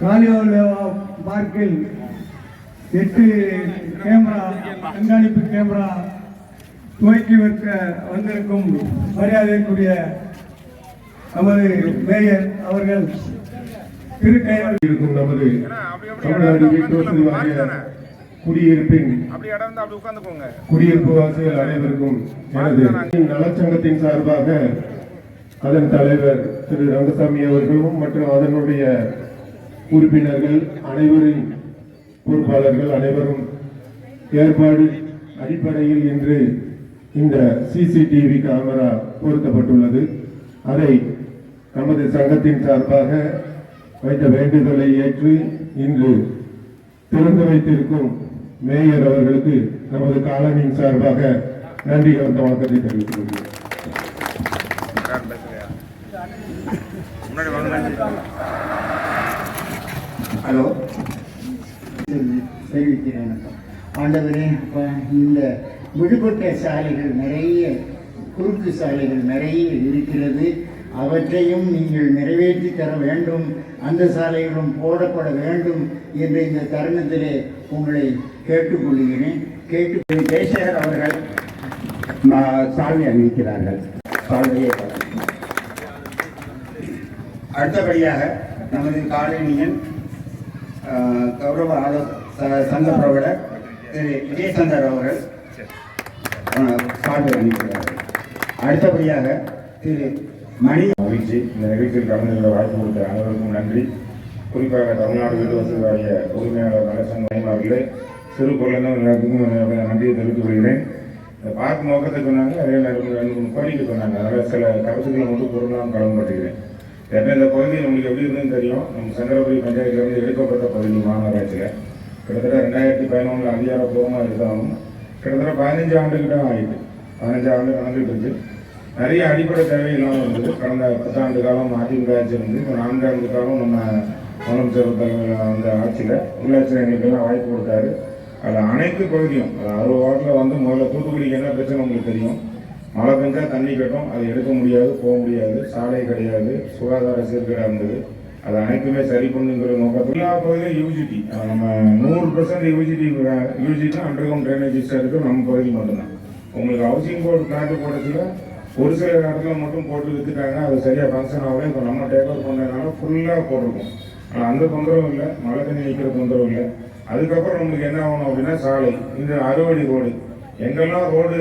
காலியோலேவா பார்க்கில் எட்டு கேமரா கண்காணிப்பு கேமரா துவக்கி வைக்க வந்திருக்கும் மரியாதைக்குரிய நமது மேயர் அவர்கள் திருக்கையால் இருக்கும் நமது தமிழ்நாடு வீட்டு வசதி வாரிய குடியிருப்பின் அப்படி இடம் குடியிருப்பு வாசிகள் அனைவருக்கும் எனது நலச்சங்கத்தின் சார்பாக அதன் தலைவர் திரு ரங்கசாமி அவர்களும் மற்றும் அதனுடைய உறுப்பினர்கள் அனைவரின் பொறுப்பாளர்கள் அனைவரும் ஏற்பாடு அடிப்படையில் இன்று இந்த சிசிடிவி கேமரா பொருத்தப்பட்டுள்ளது. அதை நமது சங்கத்தின் சார்பாக வைத்த வேண்டுதலை ஏற்று இன்று திறந்து வைத்திருக்கும் மேயர் அவர்களுக்கு நமது காலனியின் சார்பாக நன்றி கலந்த வணக்கத்தை தெரிவித்துக் கொள்கிறேன். முன்னாடி ஹலோ. தெரிவிக்கிறேன் ஆண்டவரே அப்போ இந்த விடுபட்ட சாலைகள் நிறைய குறுக்கு சாலைகள் நிறைய இருக்கிறது. அவற்றையும் நீங்கள் நிறைவேற்றி தர வேண்டும். அந்த சாலைகளும் போடப்பட வேண்டும் என்ற இந்த தருணத்திலே உங்களை கேட்டுக்கொள்கிறேன். கேட்டு ஜெயசேகர் அவர்கள் ம- சால்வை அணிவிக்கிறார்கள் சால்வையை அடுத்தபடியாக நமது காலனியின் கௌரவ ஆலோ சங்க பிரபலர் திரு விஜயசந்தர் அவர்கள் பாட்டு சால்வை அடுத்தபடியாக திரு மணி மகிழ்ச்சி. இந்த நிகழ்ச்சியில் கலந்து கொள்ள வாய்ப்பு கொடுத்த அனைவருக்கும் நன்றி. குறிப்பாக தமிழ்நாடு வீட்டு வசதி வாரிய உரிமையாளர் நலசங்கம் அவர்களே சிறு குழந்தை எல்லாத்துக்கும் நன்றியை தெரிவித்துக் கொள்கிறேன். இந்த பார்க் நோக்கத்தை சொன்னாங்க அதே நேரம் ரெண்டு மூணு கோரிக்கை சொன்னாங்க. அதனால் சில கருத்துக்களை மட்டும் பொருளாக கலந்துபட்டுகிறேன் ஏன்னா இந்த பகுதி நம்மளுக்கு எப்படி இருந்துன்னு தெரியும். நம்ம சங்கரபுரி பஞ்சாயத்துலேருந்து எடுக்கப்பட்ட பகுதி மாநகராட்சியில். கிட்டத்தட்ட ரெண்டாயிரத்தி பதினொன்றில் அதிகாரப்பூர்வமாக இருந்தாலும் கிட்டத்தட்ட பதினஞ்சு ஆண்டுகிட்ட ஆகிட்டு பதினஞ்சு ஆண்டு நடந்துகிட்டு இருக்கு. நிறைய அடிப்படை தேவை இல்லாமல் இருந்தது. கடந்த பத்தாண்டு காலம் அதிமுக ஆட்சி இருந்து இப்போ நான்காண்டு காலம் நம்ம முதலமைச்சர் தலைமையில் அந்த ஆட்சியில் உள்ளாட்சி எங்களுக்கெல்லாம் வாய்ப்பு கொடுத்தாரு. அதில் அனைத்து பகுதியும் அது அறுபது வார்டில் வந்து முதல்ல தூத்துக்குடிக்கு என்ன பிரச்சனை உங்களுக்கு தெரியும்? மழை பெஞ்சால் தண்ணி கட்டும் அதை எடுக்க முடியாது போக முடியாது சாலை கிடையாது சுகாதார சீர்கேடாக இருந்தது. அது அனைத்துமே சரி பண்ணுங்கிற நோக்கத்தில் எல்லா பகுதியும் யூஜிடி நம்ம நூறு percent UGD UGD underground drainage இருக்குது நம்ம பகுதி மட்டும்தான். உங்களுக்கு ஹவுசிங் போர்டு பிளான்ட் போடத்துல ஒரு சில இடத்துல மட்டும் போட்டு விற்றுட்டாங்க அது சரியாக ஃபங்க்ஷன் ஆகல. இப்போ நம்ம டேக் ஓவர் பண்ணதுனால ஃபுல்லாக போட்டிருக்கோம். ஆனால் அந்த தொந்தரவும் இல்லை. மழை தண்ணி நிற்கிற தொந்தரவும் இல்லை. அதுக்கப்புறம் நம்மளுக்கு என்ன ஆகணும் அப்படின்னா சாலை. இந்த அறுவடை ரோடு எங்கெல்லாம் ரோடு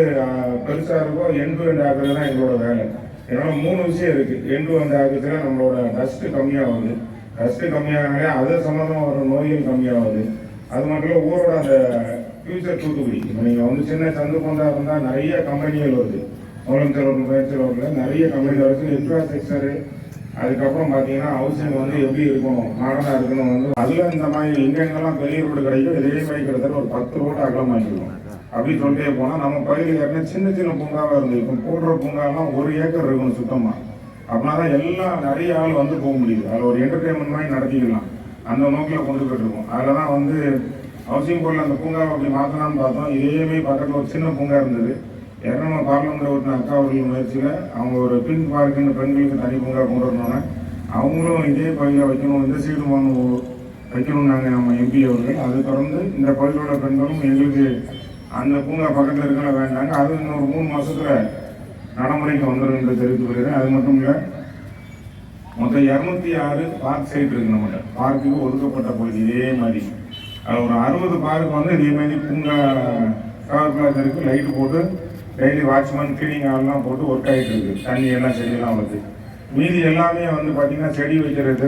பெருசாக இருக்கோ எண்டு எண்டு ஆக்குறது தான் எங்களோட வேலை. ஏன்னா மூணு விஷயம் இருக்குது எண்டு வந்து ஆக்குறதுல நம்மளோட டஸ்ட்டு கம்மியாகுது. டஸ்ட்டு கம்மியாகனாலே அது சம்மந்தமாக வர நோய்கள் கம்மியாகுது. அது மட்டும் இல்லை ஊரோட அந்த ஃபியூச்சர் தூத்துக்குடி. இப்போ நீங்கள் வந்து சின்ன சந்து கொண்டா இருந்தால் நிறைய கம்பெனிகள் வருது. முதலமைச்சர் ஒரு முயற்சியில் நிறைய கம்பெனி வருது. இன்ஃப்ராஸ்ட்ரக்சரு அதுக்கப்புறம் பார்த்தீங்கன்னா ஹவுசிங் வந்து எப்படி இருக்கணும் மாடர்னாக இருக்கணும் வந்து அதில் இந்த மாதிரி எங்கெங்கெல்லாம் பெரிய ரோடு கிடைக்கும் இதே மாதிரி கிட்டத்தட்ட ஒரு பத்து ரோடு அகலமாக்கிருக்கோம் அப்படி சொல்லிட்டே போனால் நம்ம பகுதியில் ஏற்கனவே சின்ன சின்ன பூங்காவாக இருந்து இப்போ போடுற பூங்காலாம் ஒரு ஏக்கர் இருக்கணும் சுத்தமாக அப்படின்னா தான் எல்லாம் நிறைய ஆள் வந்து போக முடியுது. அதில் ஒரு என்டர்டெயின்மெண்ட் மாதிரி நடத்திக்கலாம் அந்த நோக்கில் கொண்டு போயிட்டுருக்கோம். அதில் தான் வந்து ஹவுசிங் போர்டில் அந்த பூங்காவை அப்படி மாற்றலாம்னு பார்த்தோம். இதேமே பக்கத்தில் ஒரு சின்ன பூங்கா இருந்தது. இரநூறு பார்லிமெண்ட் ஒரு அக்கா அவர்கள் முயற்சியில் அவங்க ஒரு பின் பார்க்குன்னு பெண்களுக்கு தனி பூங்கா கொண்டு வரணும்னா. அவங்களும் இதே பகுதியில் வைக்கணும் இந்த சைடு வாங்க வைக்கணும் நாங்கள் நம்ம எம்பி அவர்கள். அதை தொடர்ந்து இந்த பகுதியோட பெண்களும் எங்களுக்கு அந்த பூங்கா பக்கத்தில் இருக்கல வேண்டாங்க. அது இன்னொரு மூணு மாதத்தில் நடைமுறைக்கு வந்துடும் என்று தெரிவித்து வருகிறேன் அது மட்டும் இல்லை மொத்தம் இரநூத்தி ஆறு பார்க் சைட் இருக்கு நம்மகிட்ட. பார்க்குக்கு ஒதுக்கப்பட்ட பகுதி இதே மாதிரி. அது ஒரு அறுபது பார்க் வந்து இதே மாதிரி பூங்கா கவர் பிளாக் இருக்குது லைட்டு போட்டு டெய்லி வாட்ச்மேன் கிளீனிங் ஆள்லாம் போட்டு ஒர்க் ஆகிட்டு இருக்குது தண்ணி எல்லாம் செடியெல்லாம் வருது மீதி எல்லாமே வந்து பார்த்திங்கன்னா செடி வைக்கிறது.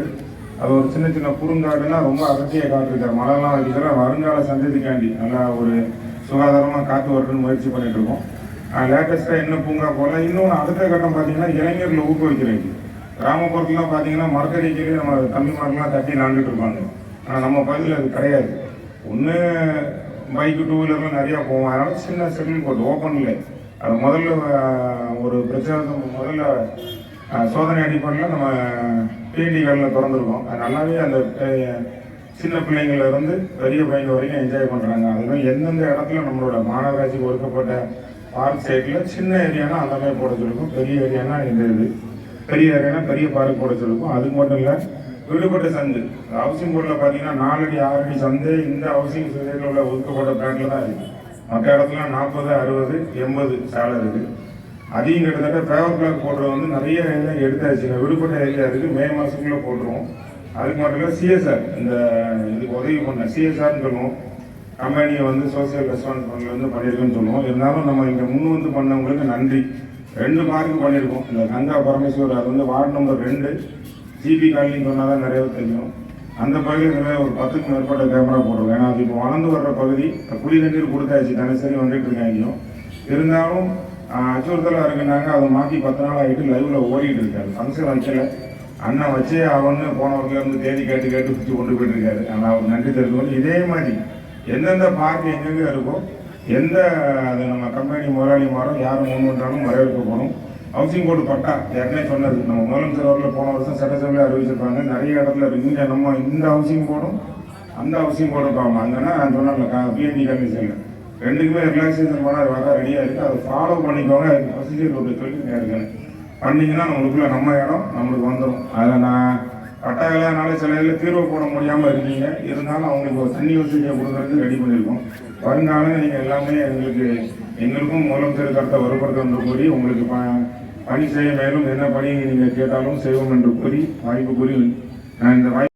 அது ஒரு சின்ன சின்ன குறுங்காடுனா ரொம்ப அகத்தியாக காட்டிருக்காரு. மழைலாம் வைக்கிற வருங்கால சந்ததிக்காண்டி. நல்லா ஒரு சுகாதாரமாக காற்று வரணும்னு முயற்சி பண்ணிட்டு இருக்கோம். லேட்டஸ்ட்டாக என்ன பூங்கா போகலாம் இன்னொன்று அடுத்த கட்டம் பார்த்தீங்கன்னா இளைஞர்களை ஊக்குவிக்கிறது கிராமப்புறத்துலாம் பார்த்தீங்கன்னா மரத்தடி கீழே நம்ம மரம்லாம் தட்டி விளாண்டுட்டு இருப்பாங்க. ஆனால் நம்ம பகுதியில் அது கிடையாது. ஒன்று பைக்கு டூ வீலர்லாம் நிறையா போவோம். அதனால சின்ன செட்டில் போட்டு ஓப்பனில் அது முதல்ல ஒரு பிரச்சாரத்தை முதல்ல சோதனை அடிப்படையில் நம்ம பிஎன்டிகளில் திறந்துருக்கோம். அது நல்லாவே அந்த சின்ன பிள்ளைங்கள இருந்து பெரிய பையங்க வரைக்கும் என்ஜாய் பண்ணுறாங்க அதுமாதிரி எந்தெந்த இடத்துல நம்மளோட மாநகராட்சிக்கு ஒதுக்கப்பட்ட பார்க் சைடில் சின்ன ஏரியானா அந்த மாதிரி போட சொல்லிருக்கோம். பெரிய ஏரியானா இந்த இது. பெரிய ஏரியானா பெரிய பார்க் போட சொல்லிருக்கோம். அது மட்டும் இல்லை விடுபட்ட சந்து. ஹவுசிங் போர்டில் பார்த்தீங்கன்னா நாலடி ஆறடி சந்து இந்த ஹவுசிங் சொசைட்டியில் உள்ள ஒதுக்கப்பட்ட பிளாட்ல தான் இருக்குது மற்ற இடத்துல நாற்பது அறுபது எண்பது சாலை இருக்குது அதையும் கிட்டத்தட்ட ஃபேவர் பிளாக் போடுறது வந்து நிறைய ஏரியா எடுத்தாச்சுங்க. விடுபட்ட ஏரியா இருக்குது மே மாதத்துக்குள்ளே போட்டுருவோம். அதுக்கு மட்டும் இல்லை சிஎஸ்ஆர் இந்த இதுக்கு உதவி பண்ண சிஎஸ்ஆர்னு சொல்லுவோம். கம்பெனியை வந்து சோசியல் ரெஸ்பான்ஸ் ஃபண்ட்ல வந்து பண்ணியிருக்குன்னு சொல்லுவோம். இருந்தாலும் நம்ம இங்கே முன் வந்து பண்ணவங்களுக்கு நன்றி. ரெண்டு மார்க்கு பண்ணியிருக்கோம். இந்த கங்கா பரமேஸ்வர் அது வந்து வார்டு நம்பர் ரெண்டு. ஜிபி காலனின்னு சொன்னால் தான் நிறைய தெரியும். அந்த பகுதியில் ஒரு பத்துக்கு மேற்பட்ட கேமரா போட்டிருக்கோம். ஏன்னா அது இப்போ வளர்ந்து வர்ற பகுதி. குடி தண்ணீர் கொடுத்தாச்சு. தினசரி வந்துட்டு இருக்காங்க இருந்தாலும் அச்சுறுத்தலாக இருக்குனாங்க அதை மாற்றி பத்து நாள் ஆகிட்டு லைவில் ஓடிட்டு இருக்காரு. ஃபங்க்ஷன் வைக்கல. அண்ணன் வச்சு அவனு போன போனவர்கள் வந்து தேதி கேட்டு கேட்டு பிடிச்சி கொண்டு போயிட்டு இருக்காரு ஆனால் அவர் நன்றி தெரிஞ்சுக்கணும் இதே மாதிரி எந்தெந்த பார்க் எங்கெங்கே இருக்கோ எந்த அது நம்ம கம்பெனி முதலாளி மாறும் யார் முன் வரவேற்க போகணும். ஹவுசிங் போர்டு பட்டா ஏற்கனவே சொன்னது நம்ம முதலமைச்சர் அவர்கள் போன வருஷம் சட்டசபையில் அறிவிச்சிருப்பாங்க. நிறைய இடத்துல இருக்கு. இங்கே நம்ம இந்த ஹவுசிங் போர்டும் அந்த ஹவுசிங் போர்டும் பாவம் அங்கன்னா நான் சொன்னேன்ல பிஎன்டி கமிஷனில் ரெண்டுக்குமே ரிலாக்ஸேஷன் பண்ண வர ரெடியாக இருக்குது அதை ஃபாலோ பண்ணிக்கோங்க. அதுக்கு ப்ரொசீஜர் ஒரு சொல்லியிருக்கேன் இருக்குன்னு பண்ணீங்கன்னா நம்மளுக்குள்ள நம்ம இடம் நம்மளுக்கு வந்துடும் அதில் நான் பட்டாக்கலானால சில இதில் தீர்வு போட முடியாமல் இருக்கீங்க. இருந்தாலும் அவங்களுக்கு ஒரு தண்ணி வசதியை கொடுக்கறதுக்கு ரெடி பண்ணியிருக்கோம் வருங்காலம் நீங்கள் எல்லாமே எங்களுக்கு எங்களுக்கும் முதலமைச்சர் கருத்தை வலுப்படுத்த என்று கூறி உங்களுக்கு ப- பணி செய்ய மேலும் என்ன பணி நீங்கள் கேட்டாலும் செய்வோம் என்று கூறி வாய்ப்பு கூறி நான் இந்த வாய்ப்பு